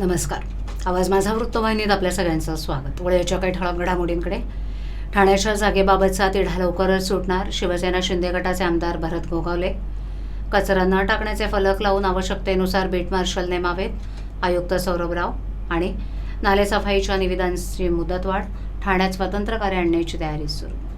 नमस्कार. आवाज माझा वृत्तवाहिनीत आपल्या सगळ्यांचं स्वागत. वळ्याच्या काही ठळक घडामोडींकडे. ठाण्याच्या जागेबाबतचा तिढा लवकरच सुटणार. शिवसेना शिंदे गटाचे आमदार भरत गोगावले. कचरा न टाकण्याचे फलक लावून आवश्यकतेनुसार बीट मार्शल नेमावेत आयुक्त सौरभ राव आणि नालेसफाईच्या निविदांची मुदतवाढ ठाण्यात स्वतंत्र कार्य आणण्याची तयारी सुरू.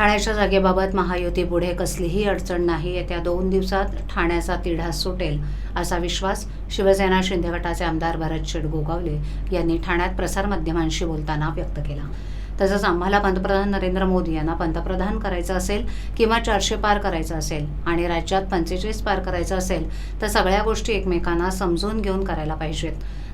ठाण्याच्या जागेबाबत महायुतीपुढे कसलीही अडचण नाही. येत्या दोन दिवसात ठाण्याचा तिढा सुटेल असा विश्वास शिवसेना शिंदे गटाचे आमदार भरत शेठ गोगावले यांनी ठाण्यात प्रसारमाध्यमांशी बोलताना व्यक्त केला. तसंच आम्हाला पंतप्रधान नरेंद्र मोदी यांना पंतप्रधान करायचं असेल किंवा चारशे पार करायचं असेल आणि राज्यात पंचेचाळीस पार करायचं असेल तर सगळ्या गोष्टी एकमेकांना समजून घेऊन करायला पाहिजेत.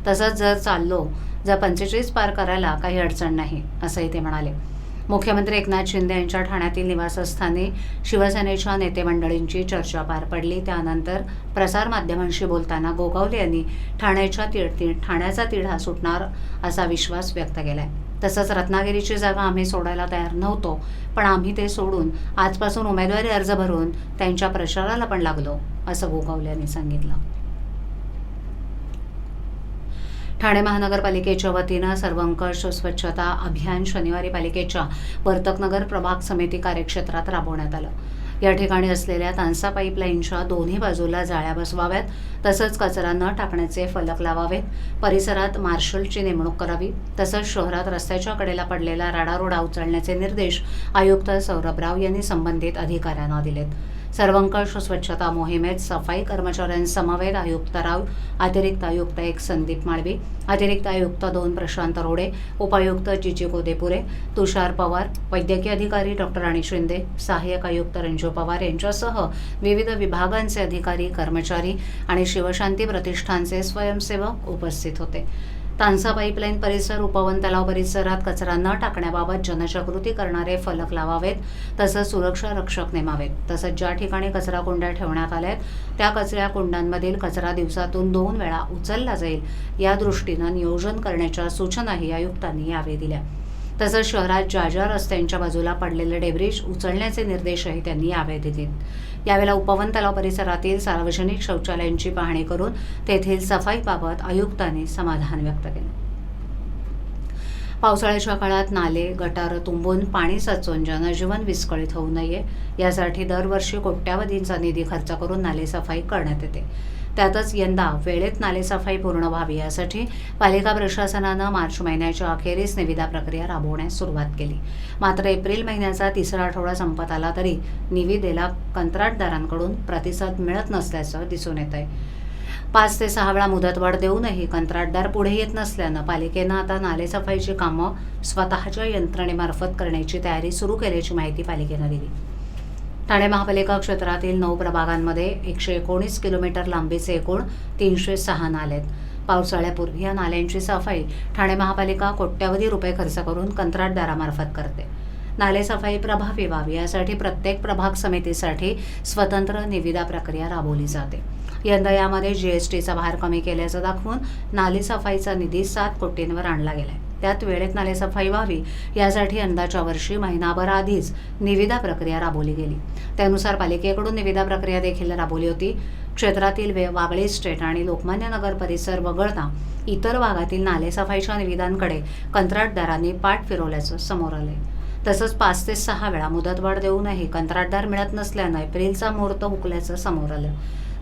तसंच जर चाललो जर पंचेचाळीस पार करायला काही अडचण नाही असंही ते म्हणाले. मुख्यमंत्री एकनाथ शिंदे यांच्या ठाण्यातील निवासस्थानी शिवसेनेच्या नेतेमंडळींची चर्चा पार पडली. त्यानंतर प्रसारमाध्यमांशी बोलताना गोगावले यांनी ठाण्याच्या ति ठाण्याचा तिढा सुटणार असा विश्वास व्यक्त केलाय. तसंच रत्नागिरीची जागा आम्ही सोडायला तयार नव्हतो पण आम्ही ते सोडून आजपासून उमेदवारी अर्ज भरून त्यांच्या प्रचाराला पण लागलो असं गोगावले यांनी सांगितलं. ठाणे महानगरपालिकेच्या वतीनं सर्वंकष स्वच्छता अभियान शनिवारी पालिकेच्या वर्तकनगर प्रभाग समिती कार्यक्षेत्रात राबवण्यात आलं. या ठिकाणी असलेल्या तांसा पाईपलाईनच्या दोन्ही बाजूला जाळ्या बसवाव्यात तसंच कचरा न टाकण्याचे फलक लावावेत परिसरात मार्शलची नेमणूक करावी तसंच शहरात रस्त्याच्या कडेला पडलेला राडारोडा उचलण्याचे निर्देश आयुक्त सौरभ राव यांनी संबंधित अधिकाऱ्यांना दिलेत. सर्वंकष स्वच्छता मोहिमेत सफाई कर्मचाऱ्यांसमवेत आयुक्त राव अतिरिक्त आयुक्त एक संदीप माळवी अतिरिक्त आयुक्त दोन प्रशांत रोडे उपायुक्त जिजी गोदेपुरे तुषार पवार वैद्यकीय अधिकारी डॉक्टर राणी शिंदे सहाय्यक आयुक्त रंजू पवार यांच्यासह विविध विभागांचे अधिकारी कर्मचारी आणि शिवशांती प्रतिष्ठानचे स्वयंसेवक उपस्थित होते. तानसा पाईपलाईन परिसर उपवन तलाव परिसरात कचरा न टाकण्याबाबत जनजागृती करणारे फलक लावावेत तसंच सुरक्षा रक्षक नेमावेत. तसंच ज्या ठिकाणी कचरा कुंड्या ठेवण्यात आल्या आहेत त्या कचऱ्या कुंड्यांमधील कचरा दिवसातून दोन वेळा उचलला जाईल या दृष्टीनं नियोजन करण्याच्या सूचनाही आयुक्तांनी यावेळी दिल्या. तसंच शहरात ज्या ज्या रस्त्यांच्या बाजूला पडलेले डेब्रिज उचलण्याचे निर्देशही त्यांनी यावेळी दिले यावेळेला उपवन तलाव परिसरातील सार्वजनिक शौचालयांची पाहणी करून तेथील सफाईबाबत आयुक्तांनी समाधान व्यक्त केले. पावसाळ्याच्या काळात नाले गटारं तुंबून पाणी साचून जनजीवन विस्कळीत होऊ नये. यासाठी दरवर्षी कोट्यावधींचा निधी खर्च करून नाले सफाई करण्यात येते. त्यातच यंदा वेळेत नालेसफाई पूर्ण व्हावी यासाठी पालिका प्रशासनानं मार्च महिन्याच्या अखेरीस निविदा प्रक्रिया राबवण्यास सुरुवात केली. मात्र एप्रिल महिन्याचा तिसरा आठवडा संपत आला तरी निविदेला कंत्राटदारांकडून प्रतिसाद मिळत नसल्याचं दिसून येत आहे पाच ते सहा वेळा मुदतवाढ देऊनही कंत्राटदार पुढे येत नसल्यानं पालिकेनं आता नालेसफाईची कामं स्वतःच्या यंत्रणेमार्फत करण्याची तयारी सुरू केल्याची माहिती पालिकेनं दिली. ठाणे महापालिका क्षेत्रातील नऊ प्रभागांमध्ये एकशे एकोणीस किलोमीटर लांबीचे एकूण तीनशे सहा नाले आहेत. पावसाळ्यापूर्वी या नाल्यांची सफाई ठाणे महापालिका कोट्यावधी रुपये खर्च करून कंत्राटदारामार्फत करते. नाले सफाई प्रभावी व्हावी यासाठी प्रत्येक प्रभाग समितीसाठी स्वतंत्र निविदा प्रक्रिया राबवली जाते. यंदा यामध्ये जी एस टीचा भार कमी केल्याचं दाखवून नाले सफाईचा निधी सात कोटींवर आणला गेला आहे त्यात वेळेत नालेसफाई व्हावी यासाठी यंदाच्या वर्षी महिनाभर आधीच निविदा प्रक्रिया राबवली गेली. त्यानुसार पालिकेकडून निविदा प्रक्रिया देखील राबवली होती. क्षेत्रातील वे वागळे स्टेट आणि लोकमान्य नगर परिसर वगळता इतर भागातील नालेसफाईच्या निविदांकडे कंत्राटदारांनी पाठ फिरवल्याचं समोर आलंय. तसंच पाच ते सहा वेळा मुदतवाढ देऊनही कंत्राटदार मिळत नसल्यानं एप्रिलचा मुहूर्त हुकल्याचं समोर आलं.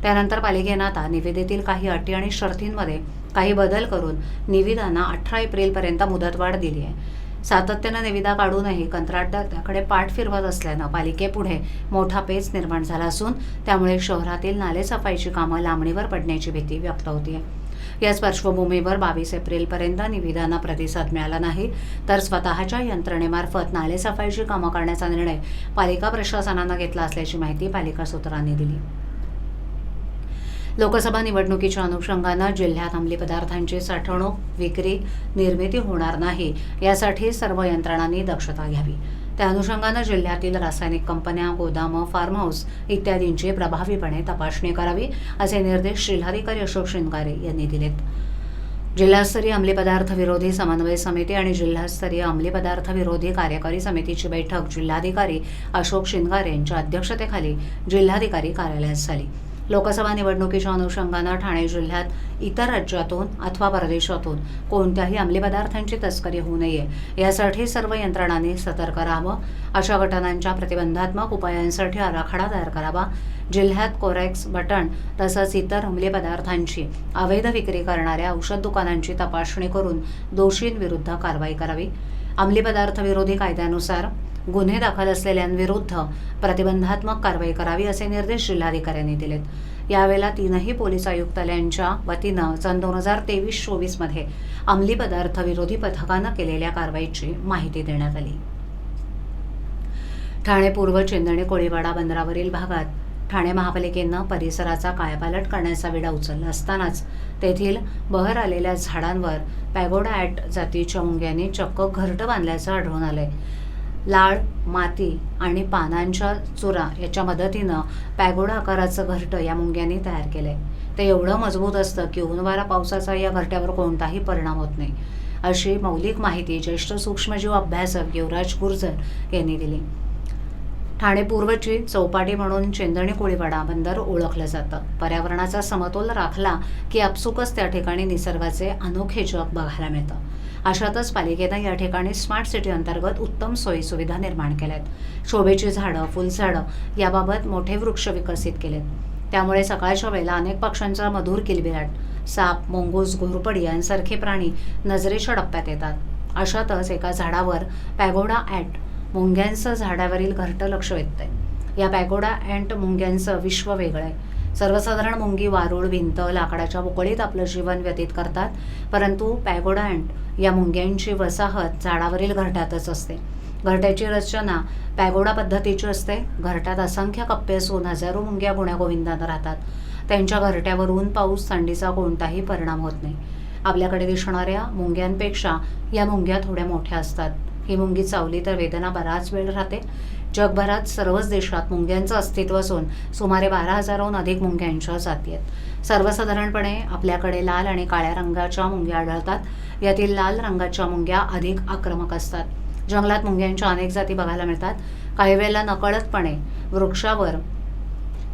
त्यानंतर पालिकेनं आता निविदेतील काही अटी आणि शर्तींमध्ये काही बदल करून निविदांना अठरा एप्रिलपर्यंत मुदतवाढ दिली आहे. सातत्यानं निविदा काढूनही कंत्राटदार त्याकडे पाठ फिरवत असल्यानं पालिकेपुढे मोठा पेच निर्माण झाला असून त्यामुळे शहरातील नालेसफाईची कामं लांबणीवर पडण्याची भीती व्यक्त होती याच पार्श्वभूमीवर बावीस एप्रिलपर्यंत निविदांना प्रतिसाद मिळाला नाही तर स्वतःच्या यंत्रणेमार्फत नालेसफाईची कामं करण्याचा निर्णय पालिका प्रशासनानं घेतला असल्याची माहिती पालिका सूत्रांनी दिली. लोकसभा निवडणुकीच्या अनुषंगानं जिल्ह्यात अंमली पदार्थांची साठवणूक विक्री निर्मिती होणार नाही यासाठी सर्व यंत्रणांनी दक्षता घ्यावी. त्या अनुषंगानं जिल्ह्यातील रासायनिक कंपन्या गोदामं फार्म हाऊस इत्यादींची प्रभावीपणे तपासणी करावी असे निर्देश जिल्हाधिकारी अशोक शिंगारे यांनी दिलेत. जिल्हास्तरीय अंमली पदार्थ विरोधी समन्वय समिती आणि जिल्हास्तरीय अंमली पदार्थ विरोधी कार्यकारी समितीची बैठक जिल्हाधिकारी अशोक शिंगारे यांच्या अध्यक्षतेखाली जिल्हाधिकारी कार्यालयात झाली. लोकसभा निवडणुकीच्या अनुषंगानं ठाणे जिल्ह्यात इतर राज्यातून अथवा परदेशातून कोणत्याही अंमली पदार्थांची तस्करी होऊ नये. यासाठी सर्व यंत्रणांनी सतर्क राहावं. अशा घटनांच्या प्रतिबंधात्मक उपायांसाठी आराखडा तयार करावा. जिल्ह्यात कोरेक्स बटण तसंच इतर अंमली पदार्थांची अवैध विक्री करणाऱ्या औषध दुकानांची तपासणी करून दोषींविरुद्ध कारवाई करावी. अंमली पदार्थ विरोधी कायद्यानुसार गुन्हे दाखल असलेल्यांविरुद्ध प्रतिबंधात्मक कारवाई करावी असे निर्देश जिल्हाधिकाऱ्यांनी दिलेत. यावेळेला तीनही पोलीस आयुक्तालयांच्या वतीनं सन दोन हजार तेवीस चोवीसमध्ये अंमली पदार्थ विरोधी पथकानं केलेल्या कारवाईची माहिती देण्यात आली. ठाणे पूर्व चिंदणे कोळीवाडा बंदरावरील भागात ठाणे महापालिकेनं परिसराचा कायापालट करण्याचा विडा उचलला असतानाच तेथील बहर आलेल्या झाडांवर पॅगोडा ॲट जातीच्या मुंग्यांनी चक्क घरटं बांधल्याचं आढळून आलंय. लाळ माती आणि पानांच्या चुरा याच्या मदतीनं पॅगोडा आकाराचं घरटं या मुंग्यांनी तयार केलंय. ते एवढं मजबूत असतं की उनवारा पावसाचा या घरट्यावर कोणताही परिणाम होत नाही अशी मौलिक माहिती ज्येष्ठ सूक्ष्मजीव अभ्यासक युवराज गुर्जर यांनी दिली. ठाणे पूर्वची चौपाटी म्हणून चेंदणी कोळीवाडा बंदर ओळखलं जातं. पर्यावरणाचा समतोल राखला की आपसुकच त्या ठिकाणी निसर्गाचे अनोखे जग बघायला मिळतं. अशातच पालिकेनं या ठिकाणी स्मार्ट सिटी अंतर्गत उत्तम सोयीसुविधा निर्माण केल्या आहेत शोभेची झाडं फुलझाडं याबाबत मोठे वृक्ष विकसित केलेत. त्यामुळे सकाळच्या वेळेला अनेक पक्ष्यांचा मधुर किलबिराट साप मोंगूस घोरपडी यांसारखे प्राणी नजरेच्या डप्प्यात येतात. अशातच एका झाडावर पॅगोडा ॲट मुंग्यांचं झाडावरील घरटं लक्ष वेधतंय. या पॅगोडा अँट मुंग्यांचं विश्व वेगळं आहे. सर्वसाधारण मुंगी वारूळ भिंत लाकडाच्या पोकळीत आपलं जीवन व्यतीत करतात परंतु पॅगोडा अँट या मुंग्यांची वसाहत झाडावरील घरट्यातच असते. घरट्याची रचना पॅगोडा पद्धतीची असते. घरट्यात असंख्य कप्पे असून हजारो मुंग्या गुण्यागोविंदानं राहतात. त्यांच्या घरट्यावर ऊन पाऊस थंडीचा कोणताही परिणाम होत नाही. आपल्याकडे दिसणाऱ्या मुंग्यांपेक्षा या मुंग्या थोड्या मोठ्या असतात. ही मुंगी चावली तर वेदना बराच वेळ राहते. जगभरात सर्वच देशात मुंग्यांचं अस्तित्व असून सुमारे बारा हजाराहून अधिक मुंग्यांच्या जाती आहेत. सर्वसाधारणपणे आपल्याकडे लाल आणि काळ्या रंगाच्या मुंग्या आढळतात. यातील लाल रंगाच्या मुंग्या अधिक आक्रमक असतात. जंगलात मुंग्यांच्या अनेक जाती बघायला मिळतात. काही वेळेला नकळतपणे वृक्षावर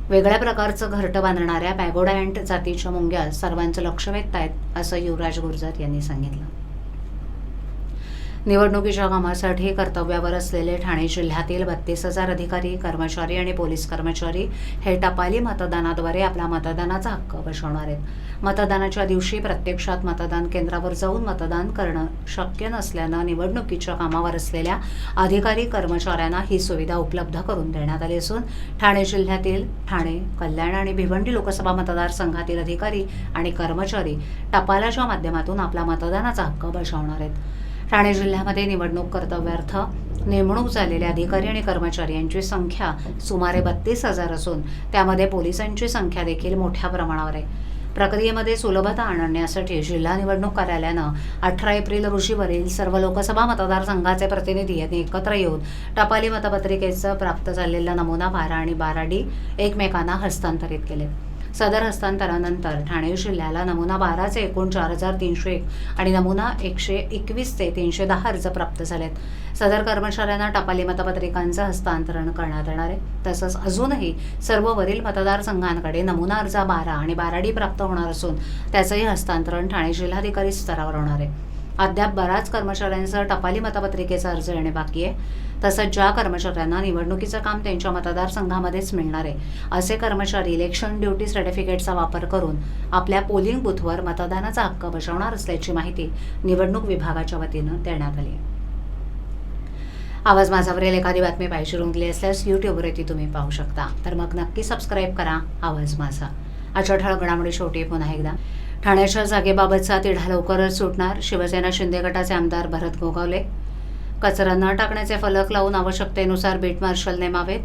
वेगळ्या प्रकारचं घरटं बांधणाऱ्या पॅगोडॅन्ट जातीच्या मुंग्या सर्वांचं लक्ष वेधतायत असं युवराज गुर्जर यांनी सांगितलं. निवडणुकीच्या कामासाठी कर्तव्यावर असलेले ठाणे जिल्ह्यातील बत्तीस हजार अधिकारी कर्मचारी आणि पोलीस कर्मचारी हे टपाली मतदानाद्वारे आपला मतदानाचा हक्क बजावणार आहेत. मतदानाच्या दिवशी प्रत्यक्षात मतदान केंद्रावर जाऊन मतदान करणं शक्य नसल्यानं निवडणुकीच्या कामावर असलेल्या अधिकारी कर्मचाऱ्यांना ही सुविधा उपलब्ध करून देण्यात आली असून ठाणे जिल्ह्यातील ठाणे कल्याण आणि भिवंडी लोकसभा मतदारसंघातील अधिकारी आणि कर्मचारी टपालाच्या माध्यमातून आपला मतदानाचा हक्क बजावणार आहेत. ठाणे जिल्ह्यामध्ये निवडणूक कर्तव्यार्थ नेमणूक झालेले अधिकारी आणि कर्मचारी यांची संख्या सुमारे बत्तीस हजार असून त्यामध्ये पोलिसांची संख्या देखील मोठ्या प्रमाणावर आहे. प्रक्रियेमध्ये सुलभता आणण्यासाठी जिल्हा निवडणूक कार्यालयानं अठरा एप्रिल रोजीवरील सर्व लोकसभा मतदारसंघाचे प्रतिनिधी यांनी एकत्र येऊन टपाली मतपत्रिकेचं प्राप्त झालेला नमुना बारा आणि बारा डी एकमेकांना हस्तांतरित केले. सदर हस्तांतरानंतर ठाणे जिल्ह्याला नमुना बाराचे एकूण चार हजार तीनशे एक आणि नमुना एकशे एकवीसचे तीनशे दहा अर्ज प्राप्त झालेत. सदर कर्मचाऱ्यांना टपाली मतपत्रिकांचं हस्तांतरण करण्यात येणार आहे. तसंच अजूनही सर्व वरील मतदारसंघांकडे नमुना अर्ज बारा आणि बाराडी प्राप्त होणार असून त्याचंही हस्तांतरण ठाणे जिल्हाधिकारी स्तरावर होणार आहे. अद्याप बऱ्याच कर्मचाऱ्यांचा टपाली मतपत्रिकेचा अर्ज येणे बाकी आहे. तसंच ज्या कर्मचाऱ्यांना निवडणुकीचं काम त्यांच्या मतदारसंघामध्येच मिळणार आहे असे कर्मचारी इलेक्शन ड्युटी सर्टिफिकेटचा वापर करून आपल्या पोलिंग बूथवर मतदानाचा हक्क बजावणार असल्याची माहिती निवडणूक विभागाच्या वतीनं देण्यात आली आहे. आवाज माझावरील एखादी बातमी पाहिजे रुंगली असल्यास यूट्यूबवरती तुम्ही पाहू शकता. तर मग नक्की सबस्क्राईब करा आवाज माझा. आजच्या ठळक घडामोडी शेवटी पुन्हा एकदा. ठाण्याच्या जागेबाबतचा तिढा लवकरच सुटणार. शिवसेना शिंदे गटाचे आमदार भरत गोगावले. कचरा न टाकण्याचे फलक लावून आवश्यकतेनुसार बीट मार्शल नेमावेत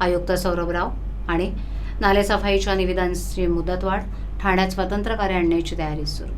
आयुक्त सौरभ राव आणि नालेसफाईच्या निविदांची मुदतवाढ. ठाण्यात स्वतंत्र कार्य आणण्याची तयारी सुरू.